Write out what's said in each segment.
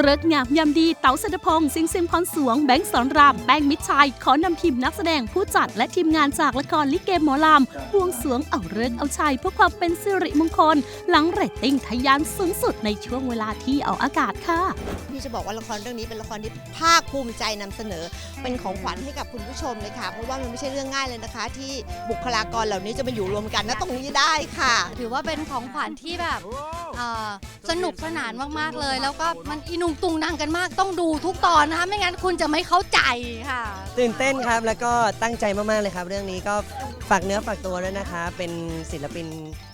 เลิกษ์งามยามดีเต๋าเศรษฐพงศ์สิงห์ซิมพรสวง แบงค์สอนราม แป้งมิตรชัย ขอนำทีมนักแสดงผู้จัดและทีมงานจากละครลิเกหมอลำบวงสรวงเอาเลิกษ์เอาชัยเพื่อความเป็นสิริมงคล หลังเรตติ้งทะยานสูงสุดในช่วงเวลาที่ออกอากาศค่ะ พี่จะบอกว่าละครเรื่องนี้เป็นละครที่ภาคภูมิใจนำเสนอ เป็นของขวัญให้กับคุณผู้ชมเลยค่ะ เพราะว่ามันไม่ใช่เรื่องง่ายเลยนะคะ ที่บุคลากรเหล่านี้จะมาอยู่รวมกันณตรงนี้ได้ค่ะ ถือว่าเป็นของขวัญที่แบบ เอ่อสนุกสนานมากๆเลย แล้วก็มันอีนุงตุงนางกันมากต้องดูทุกตอนนะคะไม่งั้นคุณจะไม่เข้าใจค่ะ ตื่นเต้นครับแล้วก็ตั้งใจมากๆเลยครับ เรื่องนี้ก็ฝากเนื้อฝากตัวด้วยนะคะ เป็นศิลปิน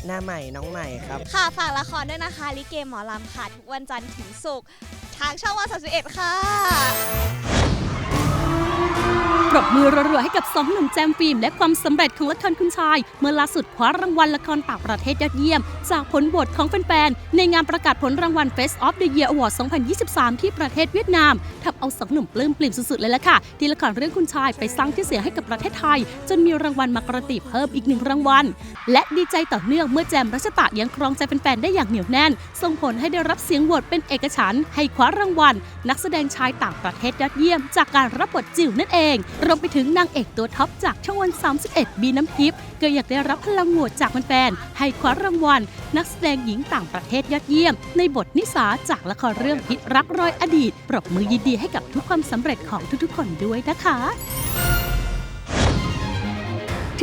หน้าใหม่น้องใหม่ครับ ค่ะฝากละครด้วยนะคะ ลิเกหมอลำค่ะ ทุกวันจันทร์ถึงศุกร์ทางช่องวัน31ค่ะ ปรบมือรัวๆให้กับสองหนุ่มแจมฟิล์มและความสำเร็จของละครคุณชาย เมื่อล่าสุดคว้ารางวัลละครต่างประเทศยอดเยี่ยม จากผลโหวตของแฟนๆ ในงานประกาศผลรางวัล Face of the Year Award 2023 ที่ประเทศเวียดนามทำเอาสองหนุ่มปลื้มปลิ่มสุดๆ เลยล่ะค่ะ ที่ละครเรื่องคุณชายไปสร้างชื่อเสียงให้กับประเทศไทย จนมีรางวัลมากระติเพิ่มอีกหนึ่งรางวัล และดีใจต่อเนื่องเมื่อแจมรัชตะยังครองใจแฟนๆ ได้อย่างเหนียวแน่น ส่งผลให้ได้รับเสียงโหวตเป็นเอกฉันท์ให้คว้ารางวัล นักแสดงชายต่างประเทศยอดเยี่ยม จากการรับบทจิ๋วนั่นเองรวมไปถึงนางเอกตัวท็อปจากช่องวัน 31 บีน้ำทิพย์ก็อยากได้รับพลังโหวตจากแฟนๆให้คว้ารางวัล นักแสดงหญิงต่างประเทศยอดเยี่ยม ในบทนิสาจากละครเรื่องพิษรักรอยอดีต ปรบมือยินดีให้กับทุกความสำเร็จของทุกๆ คนด้วยนะคะ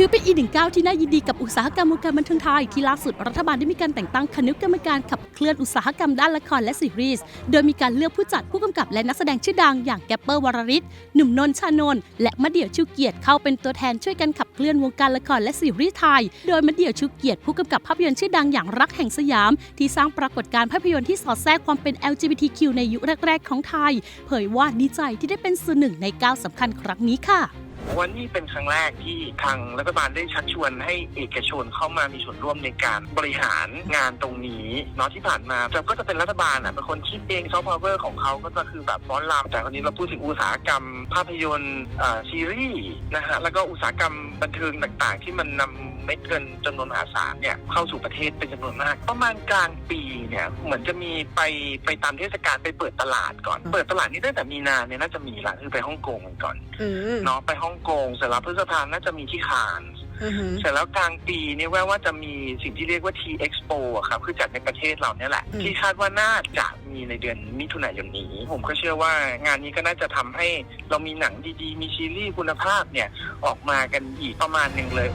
ถือเป็นอีกหนึ่งก้าวที่น่ายินดีกับอุตสาหกรรมวงการบันเทิงไทย ที่ล่าสุดรัฐบาลได้มีการแต่งตั้งคณะกรรมการขับเคลื่อนอุตสาหกรรมด้านละครและซีรีส์ โดยมีการเลือกผู้จัดผู้กำกับและนักแสดงชื่อดังอย่างแกปเปอร์วรริศหนุ่มนนท์ชานนท์และมะเดี่ยวชูเกียรติเข้าเป็นตัวแทนช่วยกันขับเคลื่อนวงการละครและซีรีส์ไทย โดยมะเดี่ยวชูเกียรติผู้กำกับภาพยนตร์ชื่อดังอย่างรักแห่งสยาม ที่สร้างปรากฏการณ์ภาพยนตร์ที่สอดแทรกความเป็น LGBTQ ในยุคแรก ๆ ของไทย เผยว่าดีใจที่ได้เป็นส่วนหนึ่งในก้าวสำคัญครั้งนี้ค่ะ วันนี้เป็นครั้งแรกที่ทางรัฐบาลได้ชักชวนให้เอกชนเข้ามามีส่วนร่วมในการบริหารงานตรงนี้เนาะที่ผ่านมาจะก็จะเป็นรัฐบาลอะเป็นคนคิดเองซอฟต์พาวเวอร์ของเขาก็จะคือแบบฟ้อนรำแต่คนนี้เราพูดถึงอุตสาหกรรม ภาพยนตร์อ่าซีรีส์นะฮะแล้วก็อุตสาหกรรมบันเทิงต่างๆ ที่มันนำเม็ดเงินจำนวนมหาศาลเนี่ยเข้าสู่ประเทศเป็นจำนวนมาก ประมาณกลางปีเนี่ยเหมือนจะมีไปไปตามเทศกาลไปเปิดตลาดก่อน เปิดตลาดนี้ตั้งแต่มีนาเนี่ยน่าจะมีละคือไปฮ่องกงกันก่อนอืมเนาะไปฮ่องกงเสร็จแล้วพฤษภาน่าจะมีที่คานส์อือหือเสร็จแล้วกลางปีเนี่ยแว่าว่าจะมีสิ่งที่เรียกว่า T Expo อะครับ คือจัดในประเทศเราเนี่ยแหละอืมที่คาดว่าน่าจะมีในเดือนมิถุนายนนี้ ผมก็เชื่อว่างานนี้ก็น่าจะทำให้เรามีหนังดีๆ มีซีรีส์คุณภาพเนี่ย ออกมากันอีกประมาณหนึ่งเลย